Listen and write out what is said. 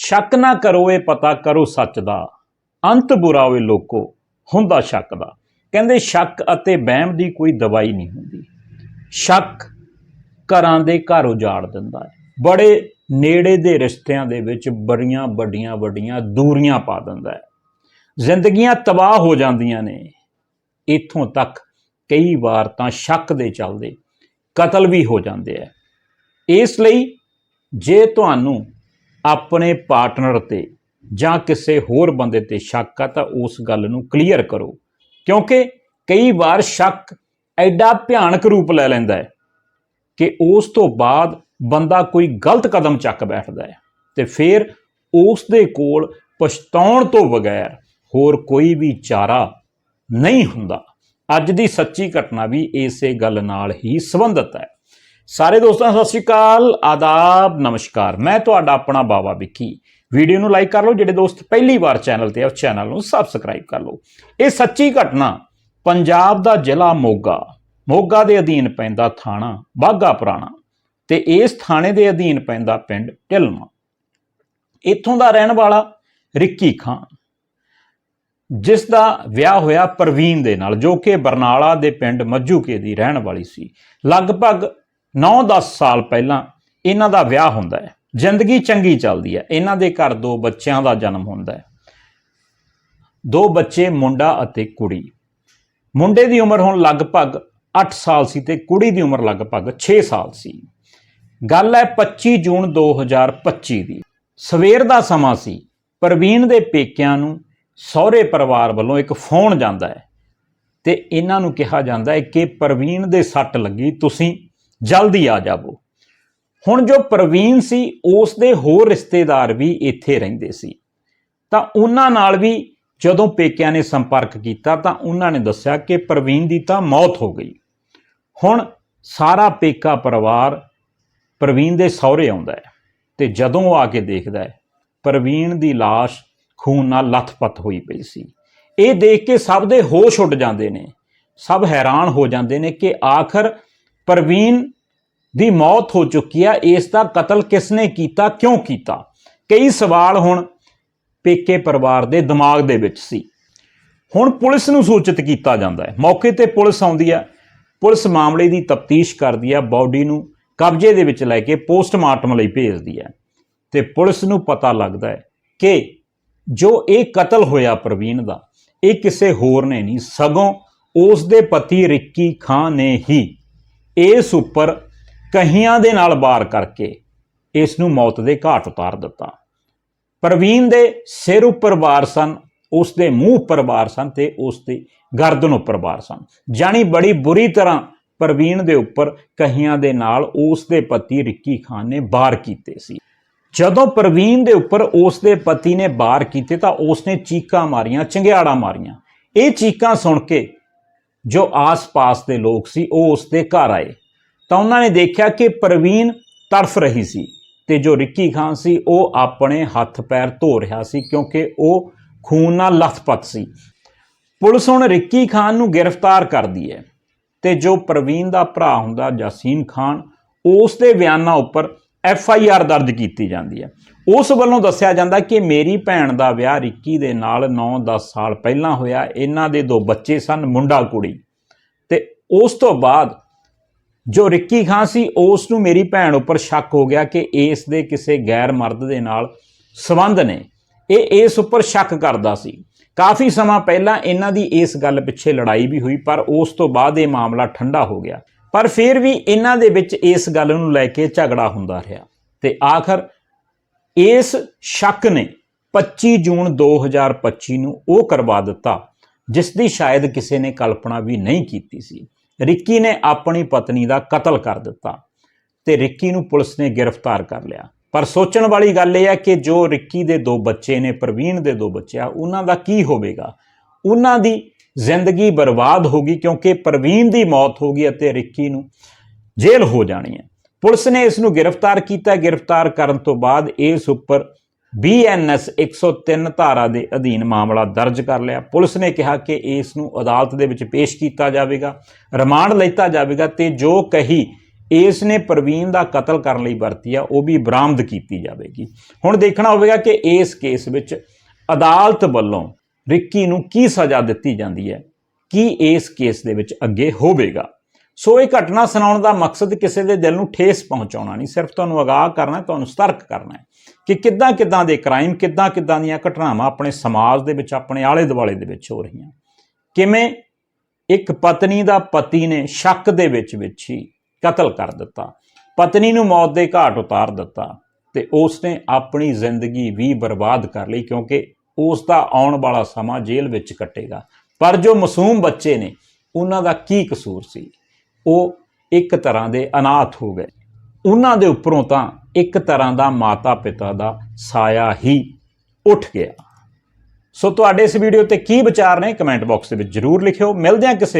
ਸ਼ੱਕ ਨਾ ਕਰੋ ਇਹ ਪਤਾ, ਕਰੋ ਸੱਚ ਦਾ। ਅੰਤ ਬੁਰਾ ਹੋਏ ਲੋਕੋ, ਹੁੰਦਾ ਸ਼ੱਕ ਦਾ। ਕਹਿੰਦੇ ਸ਼ੱਕ ਅਤੇ ਵਹਿਮ ਦੀ ਕੋਈ ਦਵਾਈ ਨਹੀਂ ਹੁੰਦੀ। ਸ਼ੱਕ ਘਰਾਂ ਦੇ ਘਰ ਉਜਾੜ ਦਿੰਦਾ ਹੈ। ਬੜੇ ਨੇੜੇ ਦੇ ਰਿਸ਼ਤਿਆਂ ਦੇ ਵਿੱਚ ਬੜੀਆਂ ਵੱਡੀਆਂ ਵੱਡੀਆਂ ਦੂਰੀਆਂ ਪਾ ਦਿੰਦਾ ਹੈ। ਜ਼ਿੰਦਗੀਆਂ ਤਬਾਹ ਹੋ ਜਾਂਦੀਆਂ ਨੇ। ਇੱਥੋਂ ਤੱਕ ਕਈ ਵਾਰ ਤਾਂ ਸ਼ੱਕ ਦੇ ਚੱਲਦੇ ਕਤਲ ਵੀ ਹੋ ਜਾਂਦੇ ਆ ਇਸ ਲਈ ਜੇ ਤੁਹਾਨੂੰ ਆਪਣੇ ਪਾਰਟਨਰ ਤੇ ਜਾਂ ਕਿਸੇ ਹੋਰ ਬੰਦੇ ਤੇ ਸ਼ੱਕ ਆ ਤਾਂ ਉਸ ਗੱਲ ਨੂੰ ਕਲੀਅਰ ਕਰੋ। ਕਿਉਂਕਿ ਕਈ ਵਾਰ ਸ਼ੱਕ ਐਡਾ ਭਿਆਨਕ ਰੂਪ ਲੈ ਲੈਂਦਾ ਹੈ ਕਿ ਉਸ ਤੋਂ ਬਾਅਦ ਬੰਦਾ ਕੋਈ ਗਲਤ ਕਦਮ ਚੱਕ ਬੈਠਦਾ ਹੈ ਤੇ ਫਿਰ ਉਸ ਦੇ ਕੋਲ ਪਛਤਾਉਣ ਤੋਂ ਬਗੈਰ ਹੋਰ ਕੋਈ ਵੀ ਚਾਰਾ ਨਹੀਂ ਹੁੰਦਾ। ਅੱਜ ਦੀ ਸੱਚੀ ਘਟਨਾ ਵੀ ਇਸੇ ਗੱਲ ਨਾਲ ਹੀ ਸੰਬੰਧਿਤ ਹੈ। ਸਾਰੇ ਦੋਸਤਾਂ, ਸਤਿ ਸ਼੍ਰੀ ਅਕਾਲ, ਆਦਾਬ, ਨਮਸਕਾਰ। ਮੈਂ ਤੁਹਾਡਾ ਆਪਣਾ ਬਾਵਾ ਵਿੱਕੀ। ਵੀਡੀਓ ਨੂੰ ਲਾਈਕ ਕਰ ਲਓ, ਜਿਹੜੇ ਦੋਸਤ ਪਹਿਲੀ ਵਾਰ ਚੈਨਲ ਤੇ ਆ, ਉਸ ਚੈਨਲ ਨੂੰ ਸਬਸਕ੍ਰਾਈਬ ਕਰ ਲਓ। ਇਹ ਸੱਚੀ ਘਟਨਾ ਪੰਜਾਬ ਦਾ ਜ਼ਿਲ੍ਹਾ ਮੋਗਾ। ਮੋਗਾ ਦੇ ਅਧੀਨ ਪੈਂਦਾ ਥਾਣਾ ਬਾਗਾ ਪੁਰਾਣਾ ਤੇ ਇਸ ਥਾਣੇ ਦੇ ਅਧੀਨ ਪੈਂਦਾ ਪਿੰਡ ਢਿਲਮਾ ਇੱਥੋਂ ਦਾ ਰਹਿਣ ਵਾਲਾ ਰਿੱਕੀ ਖਾਨ, ਜਿਸ ਦਾ ਵਿਆਹ ਹੋਇਆ ਪ੍ਰਵੀਨ ਦੇ ਨਾਲ, ਜੋ ਕਿ ਬਰਨਾਲਾ ਦੇ ਪਿੰਡ ਮੱਜੂਕੇ ਦੀ ਰਹਿਣ ਵਾਲੀ ਸੀ। ਲਗਭਗ 9-10 ਸਾਲ ਪਹਿਲਾਂ ਇਹਨਾਂ ਦਾ ਵਿਆਹ ਹੁੰਦਾ ਹੈ। ਜ਼ਿੰਦਗੀ ਚੰਗੀ ਚੱਲਦੀ ਹੈ। ਇਹਨਾਂ ਦੇ ਘਰ ਦੋ ਬੱਚਿਆਂ ਦਾ ਜਨਮ ਹੁੰਦਾ ਹੈ। ਦੋ ਬੱਚੇ, ਮੁੰਡਾ ਅਤੇ ਕੁੜੀ। ਮੁੰਡੇ ਦੀ ਉਮਰ ਹੁਣ ਲਗਭਗ 8 ਸਾਲ ਸੀ ਤੇ ਕੁੜੀ ਦੀ ਉਮਰ ਲਗਭਗ 6 ਸਾਲ ਸੀ। ਗੱਲ ਹੈ 25 ਜੂਨ 2025 ਦੀ। ਸਵੇਰ ਦਾ ਸਮਾਂ ਸੀ। ਪ੍ਰਵੀਨ ਦੇ ਪੇਕਿਆਂ ਨੂੰ ਸਹੁਰੇ ਪਰਿਵਾਰ ਵੱਲੋਂ ਇੱਕ ਫੋਨ ਜਾਂਦਾ ਹੈ ਤੇ ਇਹਨਾਂ ਨੂੰ ਕਿਹਾ ਜਾਂਦਾ ਹੈ ਕਿ ਪ੍ਰਵੀਨ ਦੇ ਸੱਟ ਲੱਗੀ, ਤੁਸੀਂ ਜਲਦੀ ਆ ਜਾਵੋ। ਹੁਣ ਜੋ ਪ੍ਰਵੀਨ ਸੀ, ਉਸ ਦੇ ਹੋਰ ਰਿਸ਼ਤੇਦਾਰ ਵੀ ਇੱਥੇ ਰਹਿੰਦੇ ਸੀ। ਤਾਂ ਉਹਨਾਂ ਨਾਲ ਵੀ ਜਦੋਂ ਪੇਕਿਆਂ ਨੇ ਸੰਪਰਕ ਕੀਤਾ, ਤਾਂ ਉਹਨਾਂ ਨੇ ਦੱਸਿਆ ਕਿ ਪ੍ਰਵੀਨ ਦੀ ਤਾਂ ਮੌਤ ਹੋ ਗਈ। ਹੁਣ ਸਾਰਾ ਪੇਕਾ ਪਰਿਵਾਰ ਪ੍ਰਵੀਨ ਦੇ ਸਹੁਰੇ ਆਉਂਦਾ ਹੈ ਤੇ ਜਦੋਂ ਉਹ ਆ ਕੇ ਦੇਖਦਾ ਹੈ, ਪ੍ਰਵੀਨ ਦੀ লাশ ਖੂਨ ਨਾਲ ਲੱਥਪੱਥ ਹੋਈ ਪਈ ਸੀ। ਇਹ ਦੇਖ ਕੇ ਸਭ ਦੇ ਹੋਸ਼ ਉੱਡ ਜਾਂਦੇ ਨੇ। ਸਭ ਹੈਰਾਨ ਹੋ ਜਾਂਦੇ ਨੇ ਕਿ ਆਖਰ ਪ੍ਰਵੀਨ ਦੀ ਮੌਤ ਹੋ ਚੁੱਕੀ ਆ, ਇਸ ਦਾ ਕਤਲ ਕਿਸ ਨੇ ਕੀਤਾ, ਕਿਉਂ ਕੀਤਾ? ਕਈ ਸਵਾਲ ਹੁਣ ਪੇਕੇ ਪਰਿਵਾਰ ਦੇ ਦਿਮਾਗ ਦੇ ਵਿੱਚ ਸੀ। ਹੁਣ ਪੁਲਿਸ ਨੂੰ ਸੂਚਿਤ ਕੀਤਾ ਜਾਂਦਾ ਹੈ। ਮੌਕੇ ਤੇ ਪੁਲਿਸ ਆਉਂਦੀ ਹੈ ਪੁਲਿਸ ਮਾਮਲੇ ਦੀ ਤਫਤੀਸ਼ ਕਰਦੀ ਹੈ ਬਾਡੀ ਨੂੰ ਕਬਜ਼ੇ ਦੇ ਵਿੱਚ ਲੈ ਕੇ ਪੋਸਟਮਾਰਟਮ ਲਈ ਭੇਜਦੀ ਹੈ ਤੇ ਪੁਲਿਸ ਨੂੰ ਪਤਾ ਲੱਗਦਾ ਹੈ ਕਿ ਜੋ ਇਹ ਕਤਲ ਹੋਇਆ ਪ੍ਰਵੀਨ ਦਾ, ਇਹ ਕਿਸੇ ਹੋਰ ਨੇ ਨਹੀਂ, ਸਗੋਂ ਉਸ ਦੇ ਪਤੀ ਰਿੱਕੀ ਖਾਨ ਨੇ ਹੀ ਇਸ ਉੱਪਰ ਕਹੀਆਂ ਦੇ ਨਾਲ ਵਾਰ ਕਰਕੇ ਇਸ ਨੂੰ ਮੌਤ ਦੇ ਘਾਟ ਉਤਾਰ ਦਿੱਤਾ। ਪ੍ਰਵੀਨ ਦੇ ਸਿਰ ਉੱਪਰ ਵਾਰ ਸਨ, ਉਸ ਦੇ ਮੂੰਹ ਉੱਪਰ ਵਾਰ ਸਨ ਤੇ ਉਸ ਦੀ ਗਰਦਨ ਉੱਪਰ ਵਾਰ ਸਨ। ਜਾਨੀ ਬੜੀ ਬੁਰੀ ਤਰ੍ਹਾਂ ਪ੍ਰਵੀਨ ਦੇ ਉੱਪਰ ਕਹੀਆਂ ਦੇ ਨਾਲ ਉਸ ਦੇ ਪਤੀ ਰਿੱਕੀ ਖਾਨ ਨੇ ਵਾਰ ਕੀਤੇ ਸੀ। ਜਦੋਂ ਪ੍ਰਵੀਨ ਦੇ ਉੱਪਰ ਉਸ ਦੇ ਪਤੀ ਨੇ ਵਾਰ ਕੀਤੇ ਤਾਂ ਉਸ ਨੇ ਚੀਕਾਂ ਮਾਰੀਆਂ, ਚੰਗਿਆੜਾਂ ਮਾਰੀਆਂ। ਇਹ ਚੀਕਾਂ ਸੁਣ ਕੇ ਜੋ ਆਸ-ਪਾਸ ਦੇ ਲੋਕ ਸੀ ਉਹ ਉਸ ਦੇ ਘਰ ਆਏ। ਤਾਂ ਉਹਨਾਂ ਨੇ ਦੇਖਿਆ ਕਿ ਪ੍ਰਵੀਨ ਤੜਫ ਰਹੀ ਸੀ ਤੇ ਜੋ ਰਿੱਕੀ ਖਾਨ ਸੀ, ਉਹ ਆਪਣੇ ਹੱਥ ਪੈਰ ਧੋ ਰਿਹਾ ਸੀ ਕਿਉਂਕਿ ਉਹ ਖੂਨ ਨਾਲ ਲਥਪਥ ਸੀ। ਪੁਲਿਸ ਹੁਣ ਰਿੱਕੀ ਖਾਨ ਨੂੰ ਗ੍ਰਿਫਤਾਰ ਕਰਦੀ ਹੈ ਤੇ ਜੋ ਪ੍ਰਵੀਨ ਦਾ ਭਰਾ ਹੁੰਦਾ ਜਸੀਨ ਖਾਨ, ਉਸ ਦੇ ਬਿਆਨਾਂ ਉੱਪਰ ਐਫ ਆਈ ਆਰ ਦਰਜ ਕੀਤੀ ਜਾਂਦੀ ਹੈ। ਉਸ ਵੱਲੋਂ ਦੱਸਿਆ ਜਾਂਦਾ ਕਿ ਮੇਰੀ ਭੈਣ ਦਾ ਵਿਆਹ ਰਿੱਕੀ ਦੇ ਨਾਲ 9-10 ਸਾਲ ਪਹਿਲਾਂ ਹੋਇਆ। ਇਹਨਾਂ ਦੇ ਦੋ ਬੱਚੇ ਸਨ ਮੁੰਡਾ ਕੁੜੀ ਤੇ ਉਸ ਤੋਂ ਬਾਅਦ ਜੋ ਰਿੱਕੀ ਖਾਨ ਸੀ, ਉਸ ਨੂੰ ਮੇਰੀ ਭੈਣ ਉੱਪਰ ਸ਼ੱਕ ਹੋ ਗਿਆ ਕਿ ਇਸ ਦੇ ਕਿਸੇ ਗੈਰ ਮਰਦ ਦੇ ਨਾਲ ਸੰਬੰਧ ਨੇ। ਇਹ ਇਸ ਉੱਪਰ ਸ਼ੱਕ ਕਰਦਾ ਸੀ। ਕਾਫੀ ਸਮਾਂ ਪਹਿਲਾਂ ਇਹਨਾਂ ਦੀ ਇਸ ਗੱਲ ਪਿੱਛੇ ਲੜਾਈ ਵੀ ਹੋਈ, ਪਰ ਉਸ ਤੋਂ ਬਾਅਦ ਇਹ ਮਾਮਲਾ ਠੰਡਾ ਹੋ ਗਿਆ। ਪਰ ਫਿਰ ਵੀ ਇਹਨਾਂ ਦੇ ਵਿੱਚ ਇਸ ਗੱਲ ਨੂੰ ਲੈ ਕੇ ਝਗੜਾ ਹੁੰਦਾ ਰਿਹਾ। ਤੇ ਆਖਰ ਇਸ ਸ਼ੱਕ ਨੇ 25 ਜੂਨ 2025 ਨੂੰ ਉਹ ਕਰਵਾ ਦਿੱਤਾ, ਜਿਸ ਦੀ ਸ਼ਾਇਦ ਕਿਸੇ ਨੇ ਕਲਪਨਾ ਵੀ ਨਹੀਂ ਕੀਤੀ ਸੀ। ਰਿੱਕੀ ਨੇ ਆਪਣੀ ਪਤਨੀ ਦਾ ਕਤਲ ਕਰ ਦਿੱਤਾ ਤੇ ਰਿੱਕੀ ਨੂੰ ਪੁਲਿਸ ਨੇ ਗ੍ਰਿਫਤਾਰ ਕਰ ਲਿਆ। ਪਰ ਸੋਚਣ ਵਾਲੀ ਗੱਲ ਇਹ ਹੈ ਕਿ ਜੋ ਰਿੱਕੀ ਦੇ ਦੋ ਬੱਚੇ ਨੇ, ਪ੍ਰਵੀਨ ਦੇ ਦੋ ਬੱਚੇ ਆ, ਉਹਨਾਂ ਦਾ ਕੀ ਹੋਵੇਗਾ? ਉਹਨਾਂ ਦੀ ਜ਼ਿੰਦਗੀ ਬਰਬਾਦ ਹੋ ਗਈ ਕਿਉਂਕਿ ਪ੍ਰਵੀਨ ਦੀ ਮੌਤ ਹੋ ਗਈ ਅਤੇ ਰਿੱਕੀ ਨੂੰ ਜੇਲ੍ਹ ਹੋ ਜਾਣੀ ਹੈ। ਪੁਲਿਸ ਨੇ ਇਸ ਨੂੰ ਗ੍ਰਿਫਤਾਰ ਕੀਤਾ। ਗ੍ਰਿਫਤਾਰ ਕਰਨ ਤੋਂ ਬਾਅਦ ਇਸ ਉੱਪਰ ਬੀਐਨਐਸ 103 ਧਾਰਾ ਦੇ ਅਧੀਨ ਮਾਮਲਾ ਦਰਜ ਕਰ ਲਿਆ। ਪੁਲਿਸ ਨੇ ਕਿਹਾ ਕਿ ਇਸ ਨੂੰ ਅਦਾਲਤ ਦੇ ਵਿੱਚ ਪੇਸ਼ ਕੀਤਾ ਜਾਵੇਗਾ, ਰਿਮਾਂਡ ਲੈਤਾ ਜਾਵੇਗਾ ਤੇ ਜੋ ਕਹੀ ਇਸ ਨੇ ਪ੍ਰਵੀਨ ਦਾ ਕਤਲ ਕਰਨ ਲਈ ਵਰਤੀ ਆ, ਉਹ ਵੀ ਬਰਾਮਦ ਕੀਤੀ ਜਾਵੇਗੀ। ਹੁਣ ਦੇਖਣਾ ਹੋਵੇਗਾ ਕਿ ਇਸ ਕੇਸ ਵਿੱਚ ਅਦਾਲਤ ਵੱਲੋਂ ਰਿੱਕੀ ਨੂੰ ਕੀ ਸਜ਼ਾ ਦਿੱਤੀ ਜਾਂਦੀ ਹੈ, ਕੀ ਇਸ ਕੇਸ ਦੇ ਵਿੱਚ ਅੱਗੇ ਹੋਵੇਗਾ। ਸੋ ਇਹ ਘਟਨਾ ਸੁਣਾਉਣ ਦਾ ਮਕਸਦ ਕਿਸੇ ਦੇ ਦਿਲ ਨੂੰ ਠੇਸ ਪਹੁੰਚਾਉਣਾ ਨਹੀਂ, ਸਿਰਫ ਤੁਹਾਨੂੰ ਅਗਾਹ ਕਰਨਾ, ਤੁਹਾਨੂੰ ਸਤਰਕ ਕਰਨਾ ਹੈ ਕਿ ਕਿੱਦਾਂ ਕਿੱਦਾਂ ਦੇ ਕ੍ਰਾਈਮ, ਕਿੱਦਾਂ ਕਿੱਦਾਂ ਦੀਆਂ ਘਟਨਾਵਾਂ ਆਪਣੇ ਸਮਾਜ ਦੇ ਵਿੱਚ, ਆਪਣੇ ਆਲੇ ਦੁਆਲੇ ਦੇ ਵਿੱਚ ਹੋ ਰਹੀਆਂ। ਕਿਵੇਂ ਇੱਕ ਪਤਨੀ ਦਾ ਪਤੀ ਨੇ ਸ਼ੱਕ ਦੇ ਵਿੱਚ ਵਿੱਚ ਹੀ ਕਤਲ ਕਰ ਦਿੱਤਾ। ਪਤਨੀ ਨੂੰ ਮੌਤ ਦੇ ਘਾਟ ਉਤਾਰ ਦਿੱਤਾ ਤੇ ਉਸ ਨੇ ਆਪਣੀ ਜ਼ਿੰਦਗੀ ਵੀ ਬਰਬਾਦ ਕਰ ਲਈ ਕਿਉਂਕਿ ਉਸ ਦਾ ਆਉਣ ਵਾਲਾ ਸਮਾਂ ਜੇਲ੍ਹ ਵਿੱਚ ਕੱਟੇਗਾ। ਪਰ ਜੋ ਮਾਸੂਮ ਬੱਚੇ ਨੇ, ਉਹਨਾਂ ਦਾ ਕੀ ਕਸੂਰ ਸੀ? ਉਹ ਇੱਕ ਤਰ੍ਹਾਂ ਦੇ ਅਨਾਥ ਹੋ ਗਏ। ਉਹਨਾਂ ਦੇ ਉੱਪਰੋਂ ਤਾਂ ਇੱਕ ਤਰ੍ਹਾਂ ਦਾ ਮਾਤਾ ਪਿਤਾ ਦਾ ਸਾਇਆ ਹੀ ਉੱਠ ਗਿਆ। ਸੋ ਤੁਹਾਡੇ ਇਸ ਵੀਡੀਓ ਤੇ ਕੀ ਵਿਚਾਰ ਨੇ, ਕਮੈਂਟ ਬਾਕਸ ਦੇ ਵਿੱਚ ਜਰੂਰ ਲਿਖਿਓ। ਮਿਲਦੇ ਹਾਂ ਕਿਸੇ